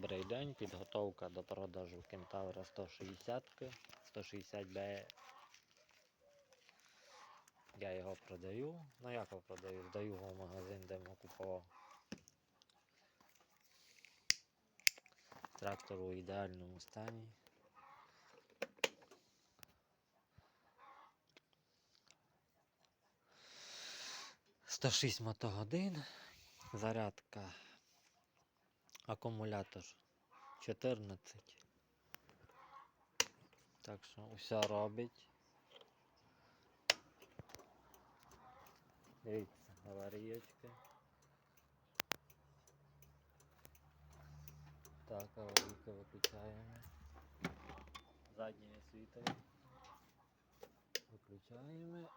Добрий день, підготовка до продажу кентавра 160 160B. Я його продаю. Ну як його продаю? Здаю його в магазин, де його купував. Трактор у ідеальному стані. Сто шість мотогодин, зарядка, акумулятор 14. Так що все робить. Дивіться, аварійочки. Так, аварійки виключаємо. Заднє світло. Виключаємо.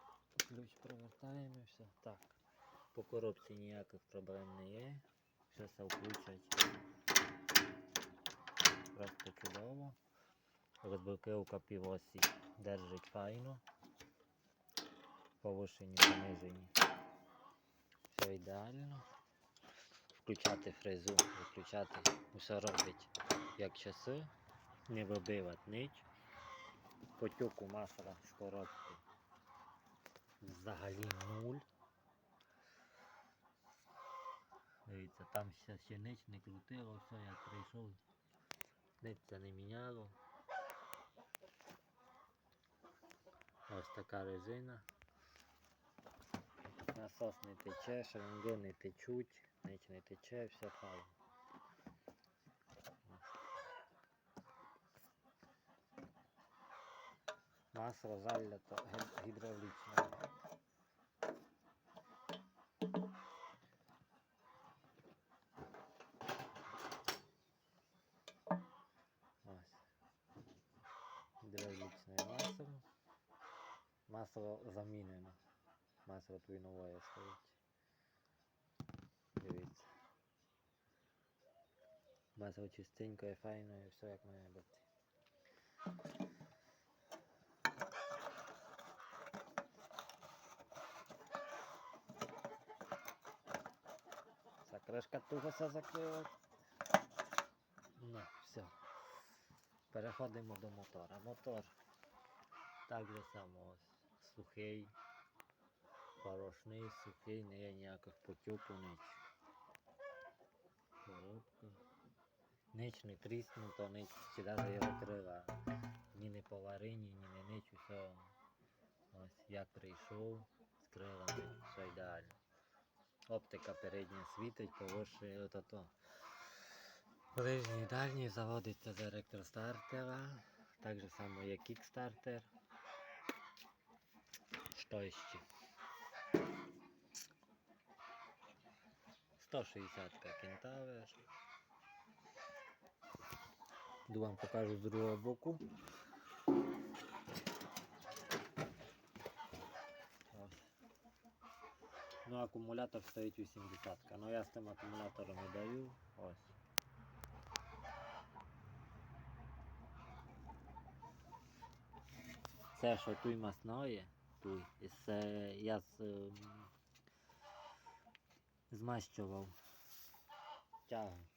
Ключ провертаємо все. Так. По коробці ніяких проблем не є. Все включать. Просто чудово. Розбивки півосі держить файно. Повишені, понижені. Все ідеально. Включати фрезу, виключати. Все робить як часи. Не вибивати ніч. Потоку масла з коробки взагалі нуль. Дивіться, там ще, ще не крутило, все як прийшов. Ніч не міняло. Ось така резина. Насос не тече, шаринги не течуть, ніч не тече, все файно. Масло залито гі- гідравлічне. Ось. Гідравлічне масло. Масло замінено. Масло твій нове стоїть. Дивіться. Масло чистеньке, файне, і все як має бути. Ця кришка туго все закрила. Ну, все. Переходимо до мотора. Мотор так же само ось сухий, порошний, сухий, не є ніяких потюпу, ніч. Коробка. Ніч не тріснуто, ніч чи навіть його. Ні не поварині, ні не ніч, усе. Ось як прийшов з крилами, все ідеально. Оптика передня світить, повишує ото. Ближній дальній заводиться з електростартера. Так же само є кікстартер. Що ще? 160 кентавр. Йду вам покажу з другого боку. Ось. Ну, акумулятор стоїть 80. Ну я з тим акумулятором і даю. Ось. Це що туй масної, це я ем, змащував тягу.